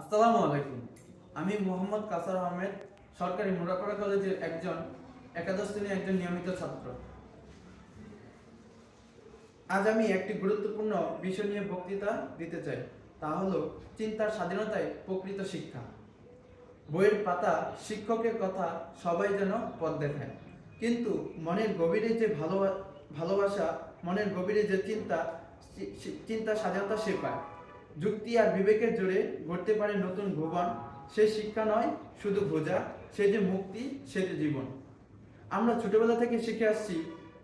আসসালামু আলাইকুম। আমি মোহাম্মদ কাসার আহমেদ, সরকারি মুরাপাড়া কলেজের একজন, একাদশ শ্রেণির একজন নিয়মিত ছাত্র। আজ আমি একটি গুরুত্বপূর্ণ বিষয় নিয়ে বক্তৃতা দিতে চাই, তা হলো চিন্তার স্বাধীনতায় প্রকৃত শিক্ষা। বইয়ের পাতা শিক্ষকের কথা সবাই যেন পথ দেখায়। কিন্তু মনের গভীরে যে ভালো ভালোবাসা, মনের গভীরে যে চিন্তা সি- স্বাধীনতা সে পায়। যুক্তি আর বিবেকের জোরে গড়তে পারে নতুন ভুবন। সেই শিক্ষা নয়, শুধু বোঝা, সে যে মুক্তি, সে যে জীবন। আমরা ছোটবেলা থেকে শিখে আসছি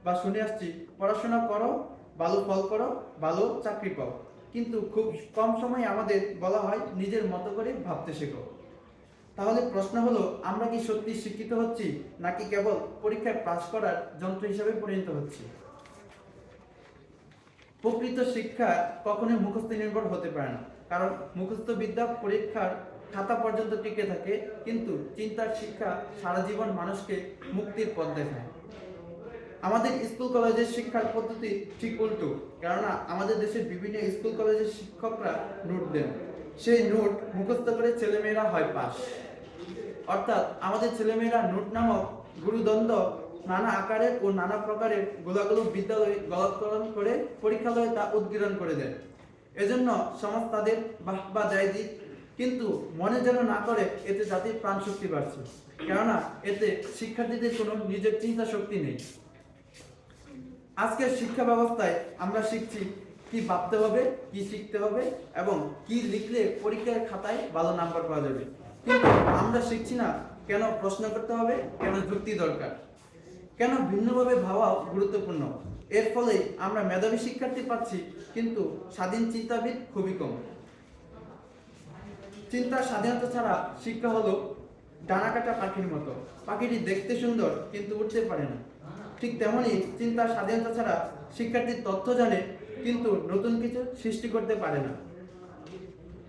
বা শুনে আসছি, পড়াশোনা করো, ভালো ফল করো, ভালো চাকরি পাও। কিন্তু খুব কম সময় আমাদের বলা হয় নিজের মতো করে ভাবতে শেখো। তাহলে প্রশ্ন হলো, আমরা কি সত্যি শিক্ষিত হচ্ছি, নাকি কেবল পরীক্ষায় পাশ করার যন্ত্র হিসেবে পরিণত হচ্ছি? প্রকৃত শিক্ষা কখনোই মুখস্থ নির্ভর হতে পারে না। কারণ মুখস্থ বিদ্যা পরীক্ষার খাতা পর্যন্ত টিকে থাকে, কিন্তু চিন্তার শিক্ষা সারা জীবন মানুষকে মুক্তির পথ দেখায়। আমাদের স্কুল কলেজের শিক্ষার পদ্ধতি ঠিক উল্টো, কেননা আমাদের দেশের বিভিন্ন স্কুল কলেজের শিক্ষকরা নোট দেন। সেই নোট মুখস্থ করে ছেলেমেয়েরা হয় পাস। অর্থাৎ আমাদের ছেলেমেয়েরা নোট নামক গুরুদ্বন্দ্ব নানা আকারের ও নানা প্রকারের গোলাগুলো বিদ্যালয়ে গলৎকরণ করে পরীক্ষালয়ে তা উদ্গীরণ করে দেয়। এজন্য সমাজ তাদের বাহবা যায় দিক, কিন্তু মনে যেন না করে এতে জাতির প্রাণ শক্তি বাড়ছে। কেননা এতে শিক্ষার্থীদের কোনো নিজের চিন্তা শক্তি নেই। আজকের শিক্ষা ব্যবস্থায় আমরা শিখছি কি ভাবতে হবে, কি শিখতে হবে এবং কি লিখলে পরীক্ষার খাতায় ভালো নাম্বার পাওয়া যাবে। কিন্তু আমরা শিখছি না কেন প্রশ্ন করতে হবে, কেন যুক্তি দরকার। কেন ভিন্নভাবে ভাবাও গুরুত্বপূর্ণ? এর ফলে আমরা মেধাবী শিক্ষার্থী পাচ্ছি, কিন্তু স্বাধীন চিন্তাবিদ খুবই কম। চিন্তার স্বাধীনতা ছাড়া শিক্ষা হলো ডানা কাটা পাখির মতো। পাখিটি দেখতে সুন্দর, কিন্তু উঠতে পারে না। ঠিক তেমনই চিন্তার স্বাধীনতা ছাড়া শিক্ষার্থীর তথ্য জানে, কিন্তু নতুন কিছু সৃষ্টি করতে পারে না।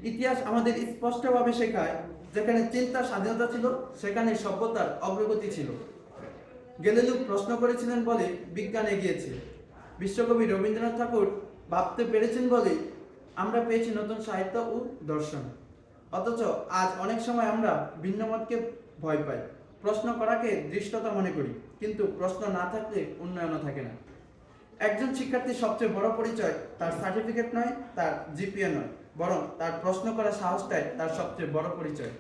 ইতিহাস আমাদের স্পষ্টভাবে শেখায়, যেখানে চিন্তার স্বাধীনতা ছিল, সেখানে সভ্যতার অগ্রগতি ছিল। গেলেলু প্রশ্ন করেছিলেন বলে বিজ্ঞান এগিয়েছে। বিশ্বকবি রবীন্দ্রনাথ ঠাকুর ভাবতে পেরেছেন বলে আমরা পেয়েছি নতুন সাহিত্য ও দর্শন। অথচ আজ অনেক সময় আমরা ভিন্ন মতকে ভয় পাই। প্রশ্ন করাকে দৃষ্টতা মনে করি, কিন্তু প্রশ্ন না থাকলে উন্নয়নও থাকে না। একজন শিক্ষার্থীর সবচেয়ে বড় পরিচয় তার সার্টিফিকেট নয়, তার জিপিএ নয়, বরং তার প্রশ্ন করার সাহসটাই তার সবচেয়ে বড় পরিচয়।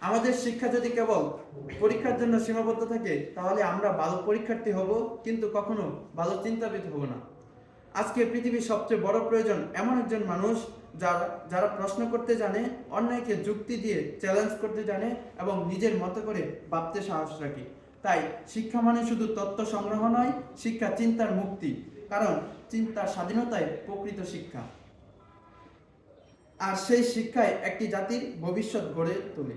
আমাদের শিক্ষা যদি কেবল পরীক্ষার জন্য সীমাবদ্ধ থাকে, তাহলে আমরা ভালো পরীক্ষার্থী হব, কিন্তু কখনো ভালো চিন্তাবিদ হব না। আজকে পৃথিবীর সবচেয়ে বড় প্রয়োজন এমন একজন মানুষ যারা যারা প্রশ্ন করতে জানে অন্যায়কে যুক্তি দিয়ে চ্যালেঞ্জ করতে জানে এবং নিজের মতো করে ভাবতে সাহস রাখে। তাই শিক্ষা মানে শুধু তত্ত্ব সংগ্রহ নয়, শিক্ষা চিন্তার মুক্তি, কারণ চিন্তার স্বাধীনতায় প্রকৃত শিক্ষা। আর সেই শিক্ষায় একটি জাতির ভবিষ্যৎ গড়ে তোলে।